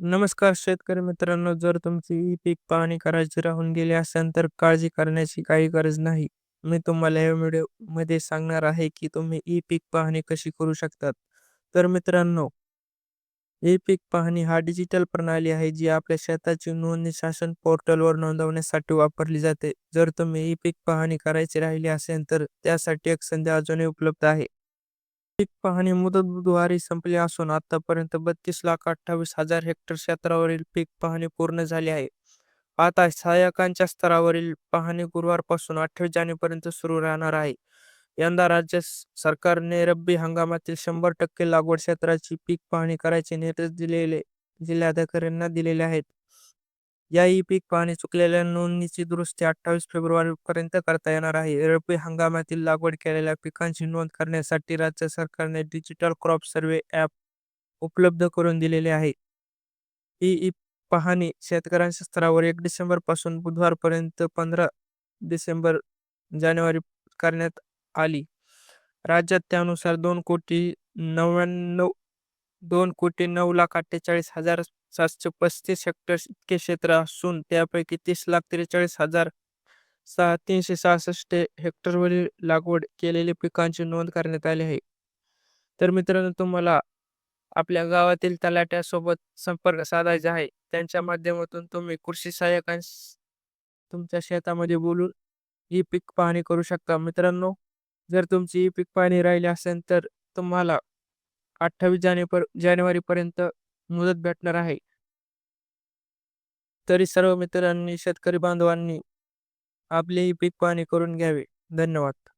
नमस्कार शेतकरी मित्रांनो जर तुमची ई पीक पाहणी करायची राहून गेली असेल तर काळजी करण्याची काही गरज नाही. मी तुम्हाला या व्हिडिओमध्ये सांगणार आहे की तुम्ही ई पीक पाहणी कशी करू शकतात. तर मित्रांनो ई पीक पाहणी हा डिजिटल प्रणाली आहे जी आपल्या शेताची नोंदणी शासन पोर्टलवर नोंदवण्यासाठी वापरली जाते. जर तुम्ही ई पीक पाहणी करायची राहिली असेल तर त्यासाठी एक संधी अजूनही उपलब्ध आहे. पीक पाहणी मुदत बुधवारी संपली असून आतापर्यंत बत्तीस लाख अठ्ठावीस हजार हेक्टर क्षेत्रावरील पीक पाहणी पूर्ण झाली आहे. आता सहाय्यकांच्या स्तरावरील पाहणी गुरुवारपासून अठ्ठावीस जानेवारीपर्यंत सुरू राहणार आहे. यंदा राज्य सरकारने रब्बी हंगामातील शंभर टक्के लागवड क्षेत्राची पीक पाहणी करायचे निर्देश दिलेले जिल्हाधिकाऱ्यांना दिलेले आहेत. या ई पीक पाहणी चुकलेल्या नोंदणीची दुरुस्ती अठ्ठावीस फेब्रुवारी पर्यंत करता येणार आहे. रब्बी हंगामातील लागवड केलेल्या पिकांची नोंद करण्यासाठी राज्य सरकारने डिजिटल क्रॉप सर्वे ॲप उपलब्ध करून दिलेले आहे. ही ई पाहणी शेतकऱ्यांच्या स्तरावर एक डिसेंबरपासून बुधवारपर्यंत पंधरा डिसेंबर जानेवारी करण्यात आली. राज्यात त्यानुसार दोन कोटी नव्याण्णव दोन कोटी नऊ लाख अठ्ठेचाळीस हजार सातशे पस्तीस हेक्टर इतके क्षेत्र असून त्यापैकी तीस लाख त्रेचाळीस हजार सहा तीनशे सहासष्ट हेक्टरवरील लागवड केलेल्या पिकांची नोंद करण्यात आली आहे. तर मित्रांनो तुम्हाला आपल्या गावातील तलाट्यासोबत संपर्क साधायचा आहे. त्यांच्या माध्यमातून तुम्ही कृषी सहाय्यकांस तुमच्या शेतामध्ये बोलून ही पीक पाहणी करू शकता. मित्रांनो जर तुमची ही पीक पाहणी राहिली असेल तर तुम्हाला अठ्ठावीस जानेपर जानेवारीपर्यंत मुदत भेटणार आहे. तरी सर्व मित्रांनी शेतकरी बांधवांनी आपलेही पीक पाणी करून घ्यावे. धन्यवाद.